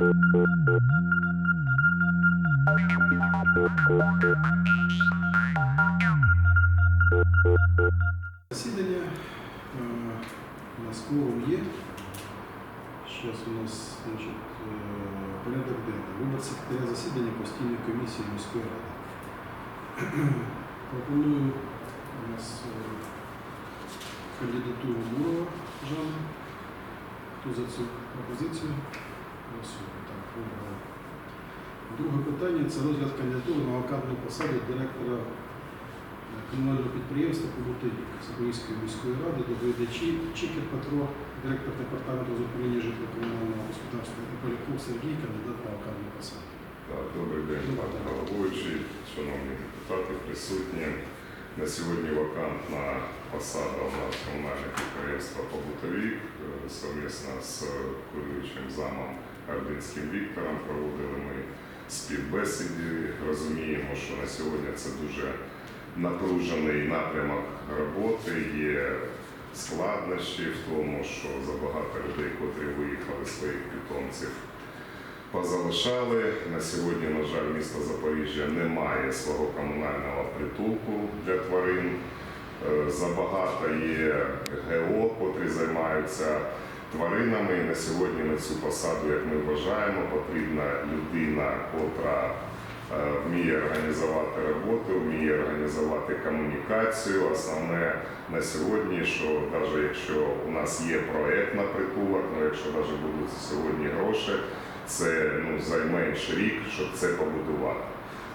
Засідання е, у нас кворум є. Зараз у нас значить, е, порядок денний. Вибор секретаря засідання постійної комісії міської ради. Пропоную у нас е, кандидатуру Мурова Жанна. Хто за цю пропозицію? Голосуємо. Так, вибрали. Друге питання це розгляд кандидатури на вакантну посаду директора е, комунального підприємства «Побутовік» Запорізької міської ради, доповідачі Чікер Петро, директор департаменту з управління житлово-комунального господарства і Поляков Сергій, кандидат на вакантну посаду. Так, Добрий день, пане головуючий, шановні депутати, присутні. На сьогодні вакантна посада у нас комунальне підприємство «Побутовік». Е, Совмісно з керуючим замом Ординським Віктором проводили ми співбесіди. Розуміємо, що на сьогодні це дуже напружений напрямок роботи. Є складнощі в тому, що забагато людей, котрі виїхали своїх питомців позалишали. На сьогодні, на жаль, місто Запоріжжя не має свого комунального притулку для тварин. Е, Забагато є ГО, котрі займаються тваринами. На сьогодні на цю посаду, як ми вважаємо, потрібна людина, котра е, вміє організувати роботу, вміє організувати комунікацію. Основне на сьогодні, що навіть якщо у нас є проект на притулок, ну якщо навіть будуть сьогодні гроші, це ну, займенш рік, щоб це побудувати.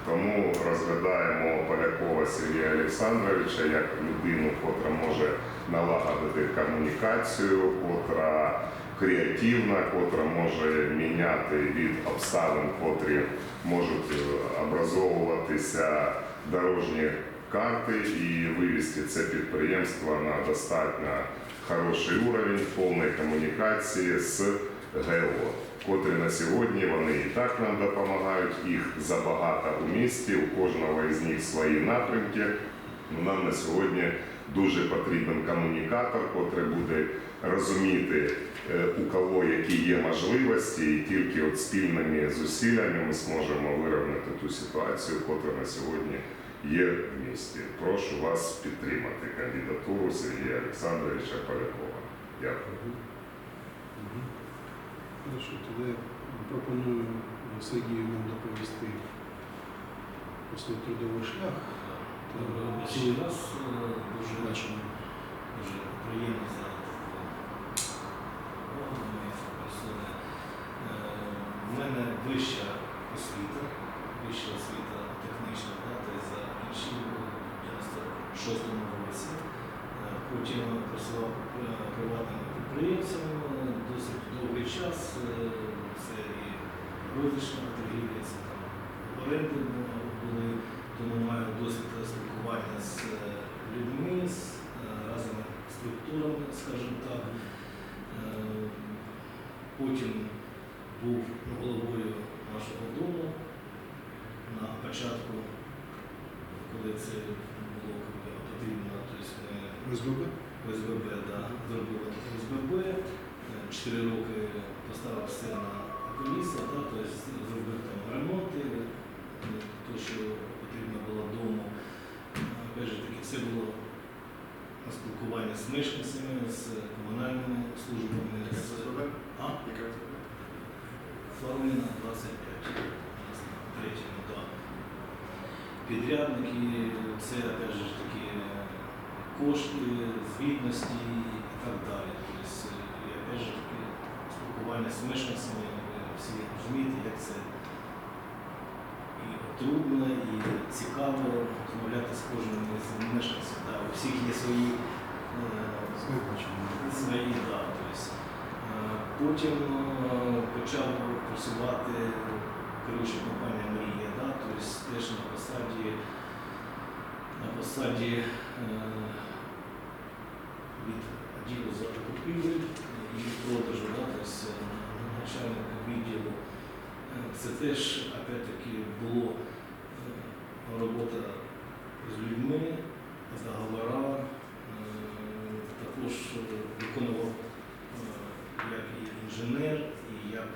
Тому розглядаємо Полякова Сергія Олександровича як людину, котра може налагодити комунікацію, котра креативна, котра може міняти від обставин, котрі можуть е, образовуватися дорожні карти і вивести це підприємство на достатньо хороший уровень повної комунікації з ГО, котрі на сьогодні вони і так нам допомагають, їх забагато у місті, у кожного із них свої напрямки. Ну, Нам на сьогодні дуже потрібен комунікатор, котрий буде розуміти, е, у кого які є можливості, і тільки от спільними зусиллями ми зможемо вирівняти ту ситуацію, котра на сьогодні є в місті. Прошу вас підтримати кандидатуру Сергія Олександровича Полякова. Дякую. Хорошо, тоді пропоную Сергію нам доповісти про свій трудовий шлях. та Раз. Дуже приємно за моєї. У мене вища освіта, вища освіта технічна дата за інші в 96-му році. Е, Потім працював е, приватним підприємцем е, досить довгий час. Це і рознична торгівля, це там оренди були, тому маю досвід спілкування з е, людьми, з е, структурами, скажімо так. Е, Потім був головою нашого дому на початку, коли це було потрібно, тобто ми СББ? ОСББ, да, зробили ОСББ, чотири роки поставив все на комісію, да, тобто зробив там ремонти, то, що потрібно було дому. Е, Опять же таки, це було на спілкування з мешканцями, з комунальними службами, з а? Флорина 25, у нас на третьому, да. Підрядники, це опять же такі кошти, звітності і так далі. Тобто, опять же таки спілкування з мешканцями, всі розумієте, як це трудно, і цікаво розмовляти з кожним із мешканців. Да. У всіх є свої е, свої да, тобто, потім е, почав працювати керуюча компанія Мрія, да, тобто теж на посаді, на посаді від відділу за закупівлі і продажу, да, тобто начальник відділу. Це теж, опять-таки, було е, робота з людьми, договора, е, також е, виконував як і інженер, і як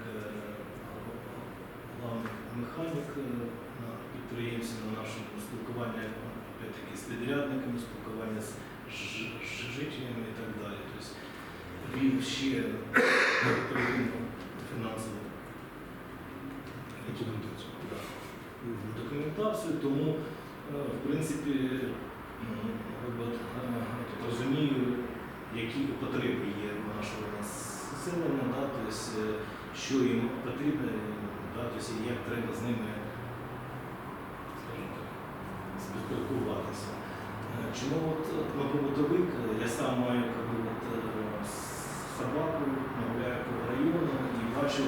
главний механік на підприємстві, на нашому спілкування опять-таки, з підрядниками, спілкування з жителями і так далі. Тобто Він ще фінансово фінансову Документацію. да, Мгм. документацію, тому е, в принципі ну, е, розумію, які потреби є нашого населення, да, тобто, що їм потрібно, да, тобто, як треба з ними спілкуватися. Чому от побутовик я сам маю собаку, гуляю по району і бачу,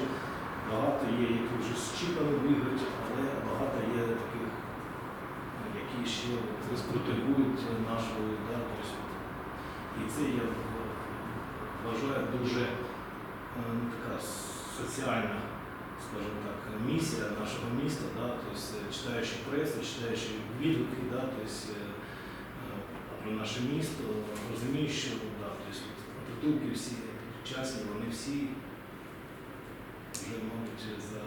багато є, які вже з чіпами бігають, але багато є таких, які ще от, потребують нашої, да, тобто, і це я вважаю дуже е, ну, така соціальна, скажімо так, місія нашого міста, да, тобто, читаючи пресу, читаючи відгуки, да, тобто, про наше місто, розумію, що да, тобто, притулки всі часні, вони всі мабуть, за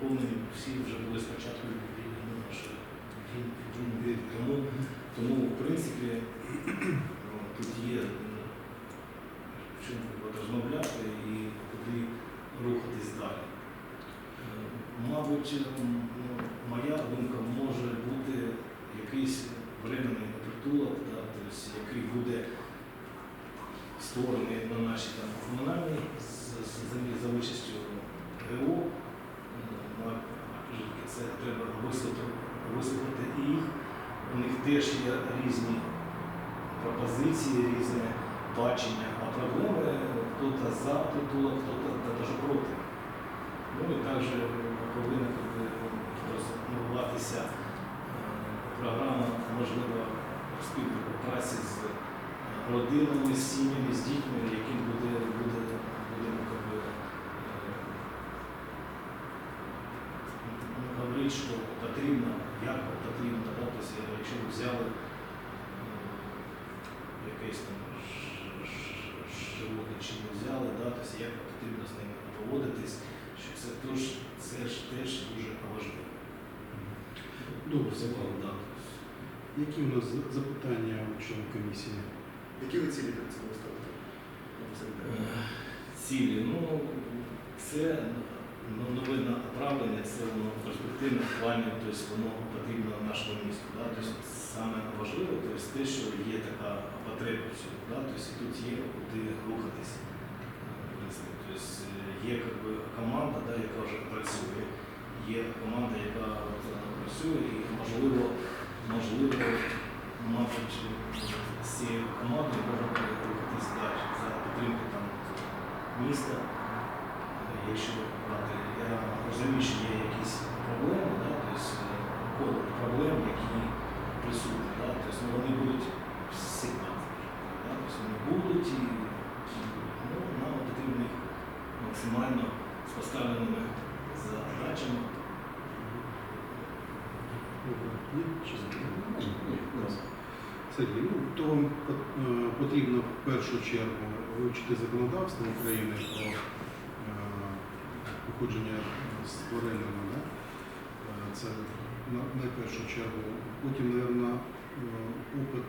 повною всі вже були спочатку ну, війни. Тому, тому, в принципі, ну, тут є ну, чим розмовляти і куди рухатись далі. Е, Мабуть, ну, моя думка може бути якийсь временний притулок, да, тобто, який буде створений на нашій там комунальній з- з- землі за участю ГО. Е, ну, а жінки, Це треба вислухати, вислухати і їх. У них теж є різні пропозиції, різне бачення, а проблеми хто-то за притулок, хто-то навіть проти. Ну і також повинна как розвиватися е, програма, можливо, співпраці з е, родинами, з сім'ями, з дітьми, яким буде, буде, будемо как би, е, ну, говорити, що потрібно, як потрібно, да? тобто, якщо ви взяли е, якесь там животне, чи не взяли, да? тобто, як потрібно з ними поводитись, що це теж, це ж теж дуже важливо. Добре, Це Сергій. да. Які у нас запитання у членів комісії? Які ви цілі перед ставите? Е, Цілі, ну це ну, нове направлення, це воно в плані, тобто воно потрібно нашому місту. Да? Тобто саме важливе, тобто те, що є така потреба в цьому, да? тобто тут є куди. Е, принципі. Тобто є как би, команда, да, яка вже працює, є команда, яка от, е, працює, і можливо, можливо, мабуть, з цією командою можна рухатись далі за підтримки там міста. Якщо брати, я розумію, що є якісь проблеми, да, тобто е, коло проблем, які присутні, да, тобто ну, вони будуть всі, да, тобто вони будуть і, ну, нам потрібно їх максимально з поставленими задачами. Сергій, ну, то е, потрібно в першу чергу вивчити законодавство України про е, походження з тваринами. Да? Е, Це на, на першу чергу. Потім, мабуть, опит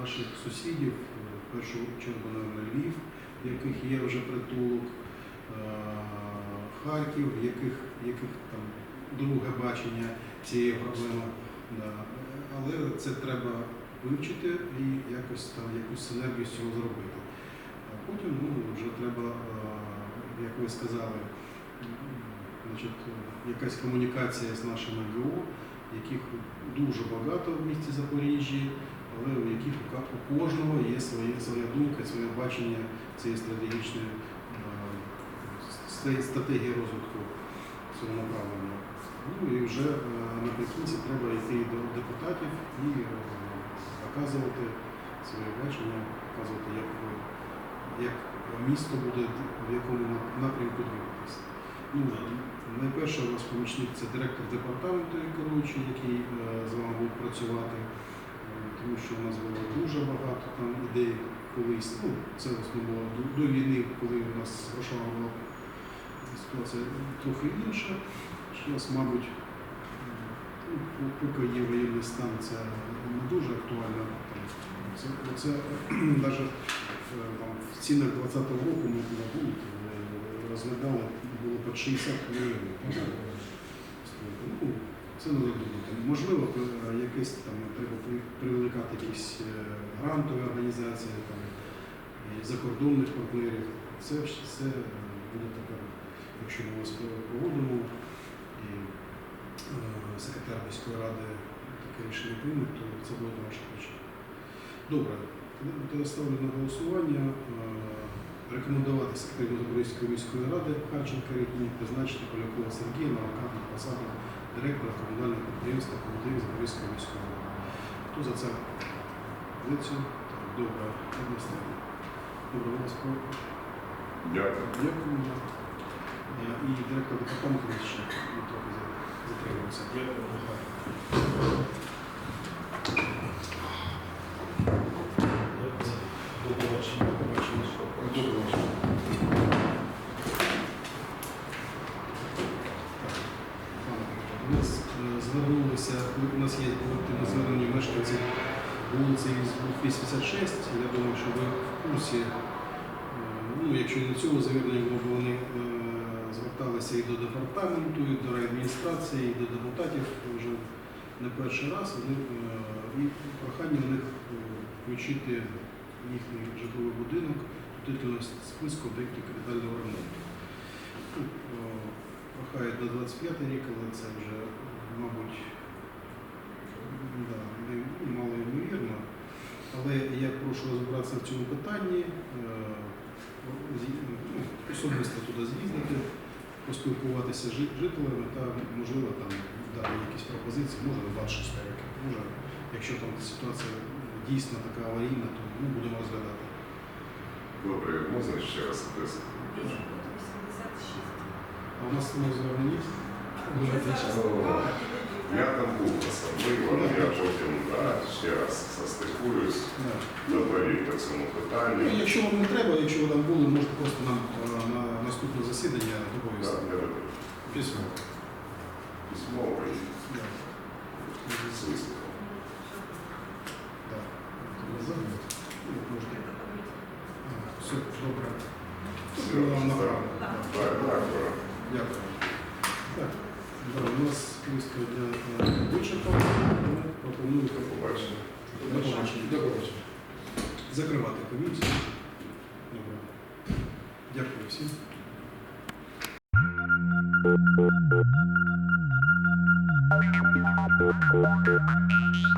наших сусідів, е, в першу чергу, мабуть, Львів, в яких є вже притулок, е, Харків, в яких, яких там друге бачення цієї проблеми. Да. Але це треба вивчити і якось там якусь синергію з цього зробити. А потім ну, вже треба, е, як ви сказали, значить, якась комунікація з нашими ГО, яких дуже багато в місті Запоріжжі, але у яких у кожного є своє, своя думка, своє бачення цієї стратегічної е, стратегії розвитку цього направлення. Ну і вже е, наприкінці треба йти до депутатів і е, показувати своє бачення, показувати, як, як місто буде в якому напрямку двигатися. Ну, найперше у нас помічник це директор департаменту керуючий, який е, з вами буде працювати, е, тому що у нас було дуже багато там ідей колись. Ну, це було до, війни, коли у нас грошова була ситуація трохи інша. Зараз, мабуть, Ну, Поки є воєнний стан, це не дуже актуально. Це, навіть там, в цінах 2020 року ми на вулиці розглядали, було під 60 хвилин. Ну, це не думати. Можливо, е, якесь там треба привлекати якісь е, грантові організації, там, і закордонних партнерів. Це все е, буде тепер, якщо ми вас проводимо, і е, секретар міської ради таке рішення прийме, то це буде на ваших. Добре, тоді- ставлю на голосування. Рекомендувати секретарю Запорізької міської ради Харченка Рідні призначити Полякова Сергія на вакантну посаду директора комунального підприємства Комітетів Запорізької міської ради. Хто за це позицію? Так, добре, одностайно. Добре, у вас про Дякую. дякую. Е, І директор департаменту ще ми трохи за- затримуємося. Дякую. До побачення. Побачимо. До побачення. У нас е, звернулися, у нас є колективне звернення мешканців вулиці Ізбук 86. Я думаю, що ви в курсі, е, ну, якщо не цього звернення, бо вони е, зверталися і до департаменту, і до райадміністрації, і до депутатів вже не перший раз. Вони, е, і прохання у них включити їхній житловий будинок до списку об'єктів капітального ремонту. Прохають до 25 рік, але це вже, мабуть, да, не, ну, мало ймовірно. Але я прошу розібратися в цьому питанні, е, ну, особисто туди з'їздити, поспілкуватися з жителями та, можливо, там дати якісь пропозиції, може, 26 років, може, якщо там ситуація дійсно така аварійна, то ми будемо розглядати. Добре, можна ще раз адресу? А у нас не є? Я там був особливо, я потім ще раз застикуюсь, Да. доповім по цьому Ну, якщо вам не треба, якщо ви там були, можете просто нам е, на наступне засідання Да, доповісти. я веду Письмо. письмово і Да. з виступом. Так. Все, добре. Все, Ну, вам так. Так, дякую. Дякую. Так, да, у нас список для е, Ми пропонуємо До побачення. До побачення. До побачення. Закривати комісію. Добре. Дякую всім. Thank